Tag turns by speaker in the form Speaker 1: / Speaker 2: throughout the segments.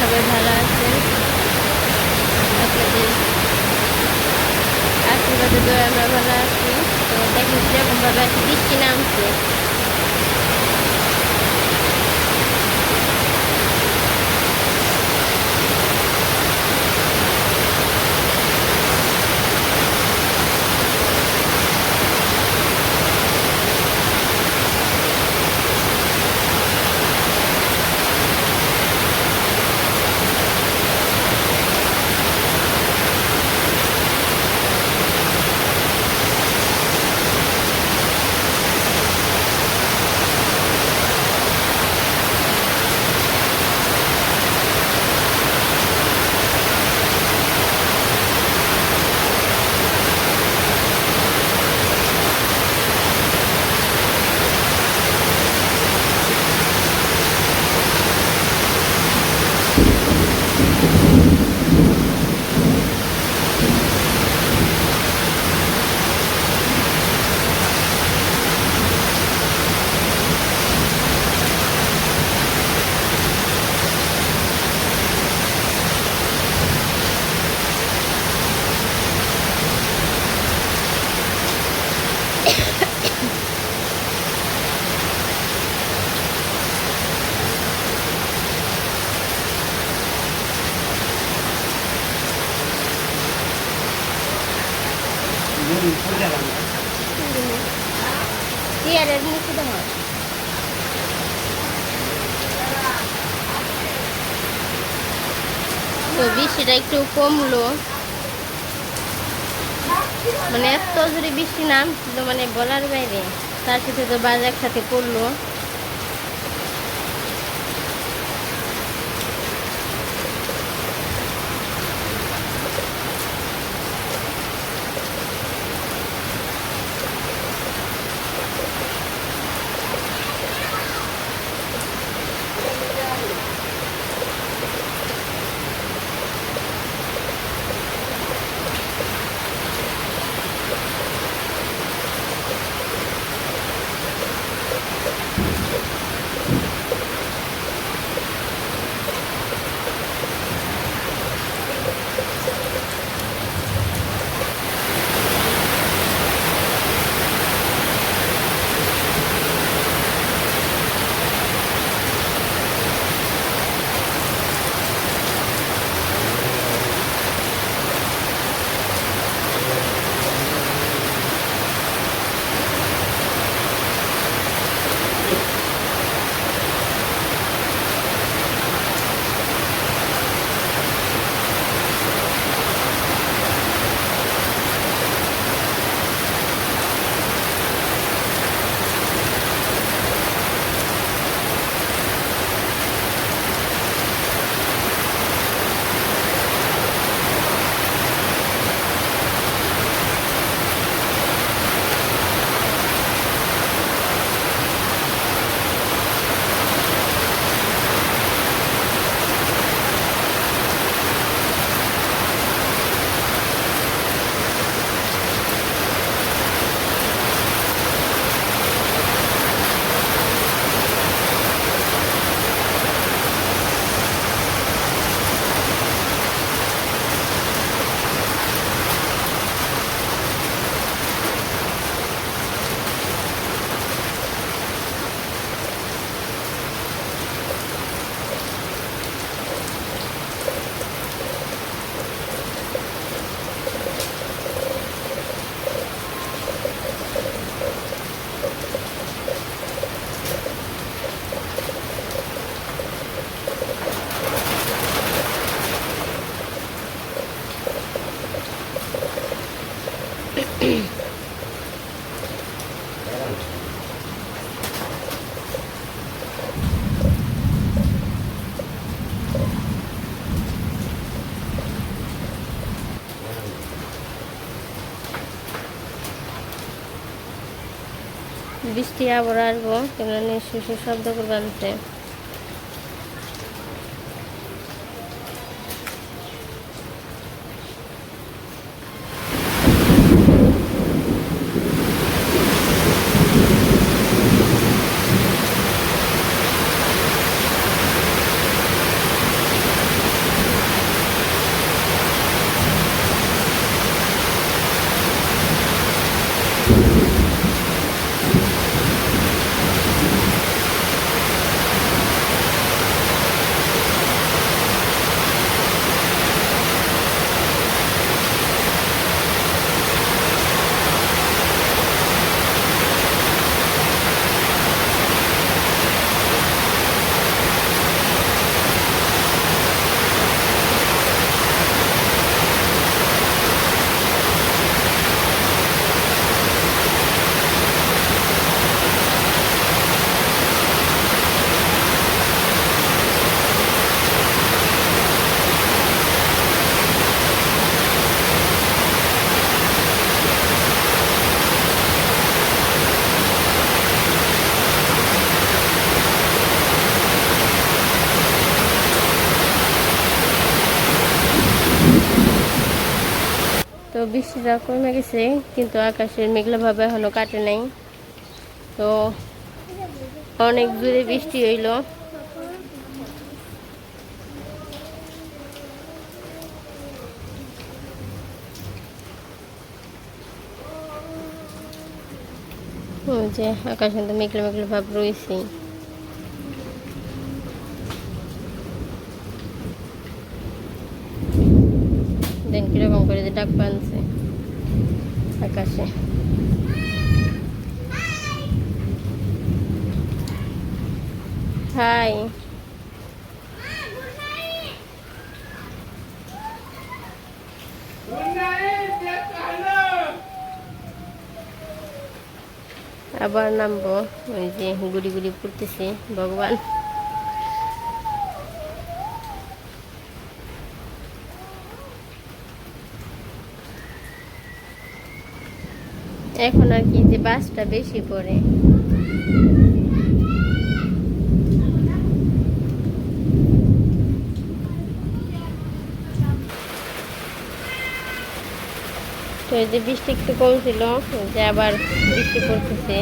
Speaker 1: সবাই ভালো আছে। আপনাদের আশীর্বাদে আমরা ভালো আছি। তো দেখেন যেরকমভাবে আজকে বৃষ্টি নামছে। তো বৃষ্টিটা একটু কমলো মানে এত জোরে বৃষ্টি নামছিল মানে বলার বাইরে। তার সাথে তো বাজার সাথে পড়ল। বৃষ্টি আবার আসব। কেমন নিঃশ্বাসের শব্দ করবে বৃষ্টিটা কমে গেছে, কিন্তু আকাশের মেঘলা ভাবে এখনও কাটে নাই। তো অনেক দূরে বৃষ্টি হইল। যে আকাশ কিন্তু মেঘলা মেঘলা ভাব রয়েছে দেন কীরকম করে যে ডাক পানছে আকাশে হাই আবার নামবো ওই যে গুড়ি গুড়ি পড়তেছে ভগবান এখন আর কি যে বাসটা বেশি পড়ে। তো এই যে বৃষ্টি একটু কম ছিল যে আবার বৃষ্টি পড়তেছে।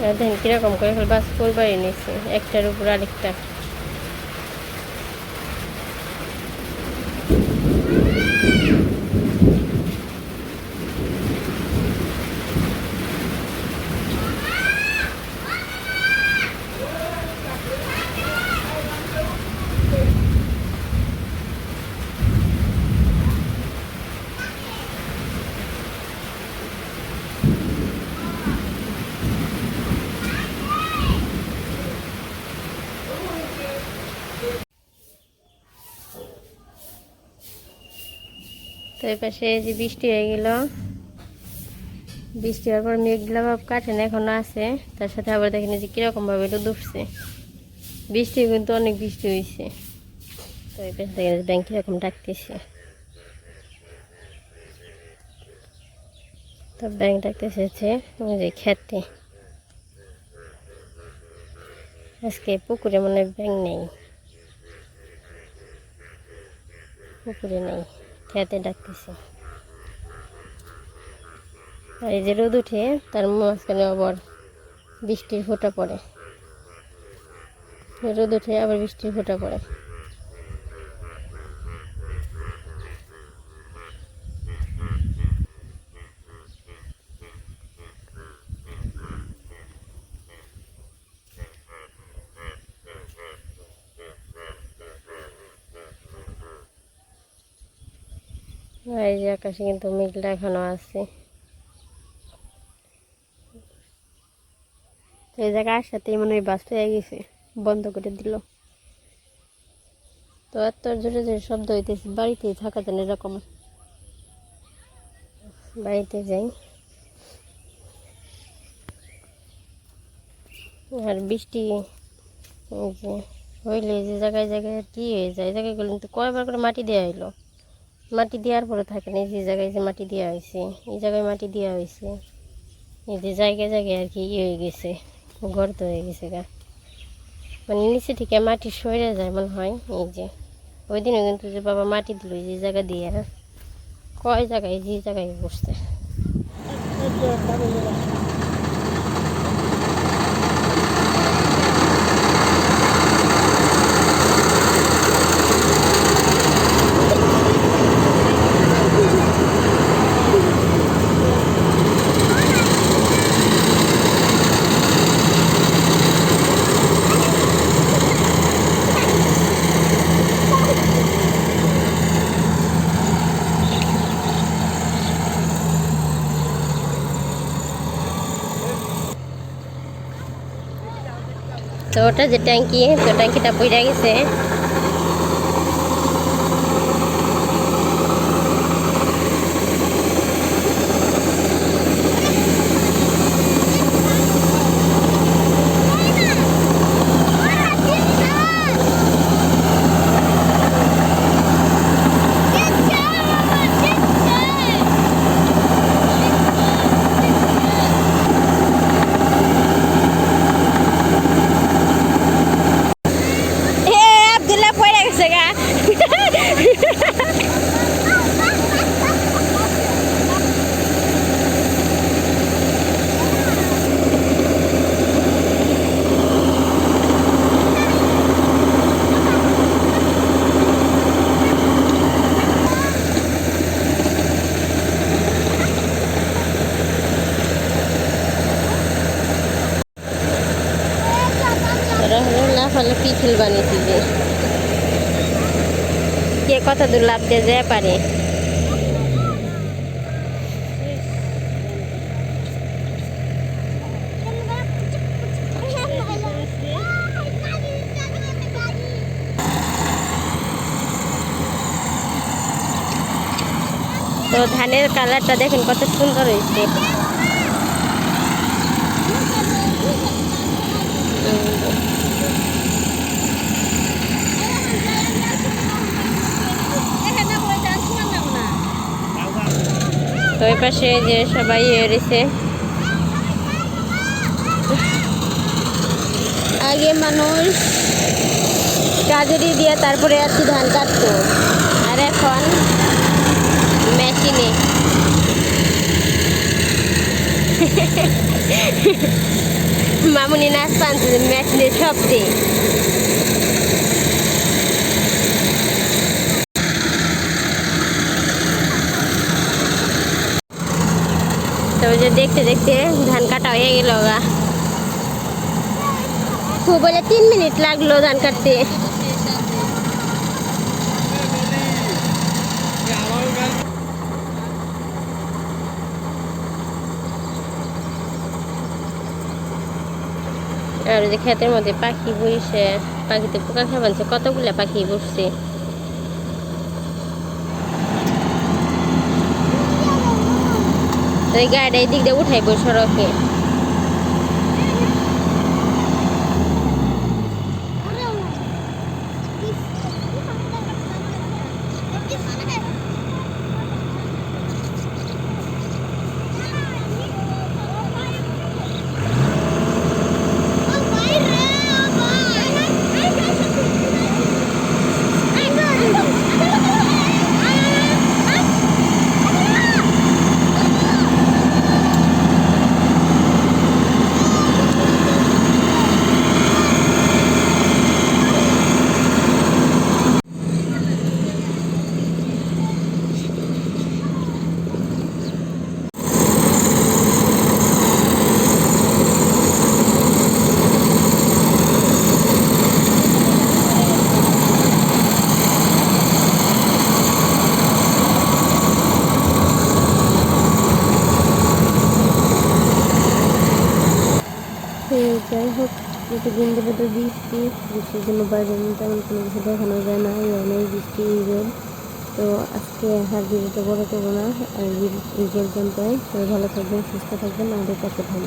Speaker 1: দেখেন কীরকম করে বাস করবারই নিচ্ছে, একটার উপর আরেকটা। তো এই পাশে যে বৃষ্টি হয়ে গেল। বৃষ্টি হওয়ার পর মেঘলা ভাব কাটে না এখনও আছে। তার সাথে আবার দেখেন যে কীরকম ভাবে এটা দুটছে বৃষ্টি কিন্তু অনেক বৃষ্টি হয়েছে তো এই পাশে দেখেন ব্যাংক কীরকম ডাকতেছে। তো ব্যাংক ডাকতেছে হচ্ছে যে খেতে। আজকে পুকুরে মনে ব্যাংক নেই। পুকুরে নেই। খেতে ডাকতেছে। আর এই যে রোদ উঠে, তার মাঝখানে আবার বৃষ্টির ফোঁটা পড়ে। রোদ উঠে আবার বৃষ্টির ফোঁটা পড়ে। এই যে আকাশে কিন্তু মেঘলা এখনও আছে। তো এই জায়গায় আসাতেই মনে হয় বাস হয়ে গেছে, বন্ধ করে দিল। তো এত জোরে জোরে শব্দ হইতেছে, বাড়িতেই থাকা যান এরকম। বাড়িতে যাই। আর বৃষ্টি হইলে যে জায়গায় জায়গায় কি হয়ে যায় জায়গাগুলো কিন্তু কয়বার করে মাটি দেওয়া হইল। মাটি দেওয়ার পরে থাকে না যে জায়গায় যে মাটি দেওয়া হয়েছে, এই জায়গায় মাটি দেওয়া হয়েছে। এই জায়গায় জায়গায় আর কি ইয়ে হয়ে গেছে গর্ত হয়ে গেছে গা। মানে নিচে থেকে মাটি সরে যায় মনে হয়, এই যে। ওই দিনও কিন্তু যে বাবা মাটি দিল যে জায়গা দিয়ে কয় জায়গায় যে জায়গায় বসছে তো ওটা যে ট্যাঙ্কি তো ট্যাঙ্কিটা পড়ে গেছে। ফলে বানিয়েছি যে। কে কত দূর লাভ দিয়ে যায় পারে। তো ধানের কালারটা দেখেন কত সুন্দর হয়েছে। তো ওই পাশে যে সবাই এসেছে আগে মানুষ কাজেরি দিয়ে তারপরে আর কি ধান কাটতো। আর এখন মেশিনে। মামুনি নাচ পানছে মেশিনের শব্দে। তো যে দেখতে দেখতে ধান কাটা হয়ে গেল গা। বলে তিন মিনিট লাগল ধান কাটতে। আর যে ক্ষেতের মধ্যে পাখি বসে পাখিতে পোকা খাবানছে কতগুলা পাখি বসছে? তো এই গাড়িটা এই দিক দিয়ে উঠাইবো সড়কে তো যাই হোক যেহেতু দিন দেবে তো বৃষ্টি, বৃষ্টির জন্য বাইরে তেমন কোনো কিছু দেখানো যায় না, এই অনেক বৃষ্টি ঈদের তো আজকে আর ভিডিওটা বড় করব না, আর ঈদের জন্য সবাই ভালো থাকবেন, সুস্থ থাকবেন, আমাদের কাছে থাকবেন।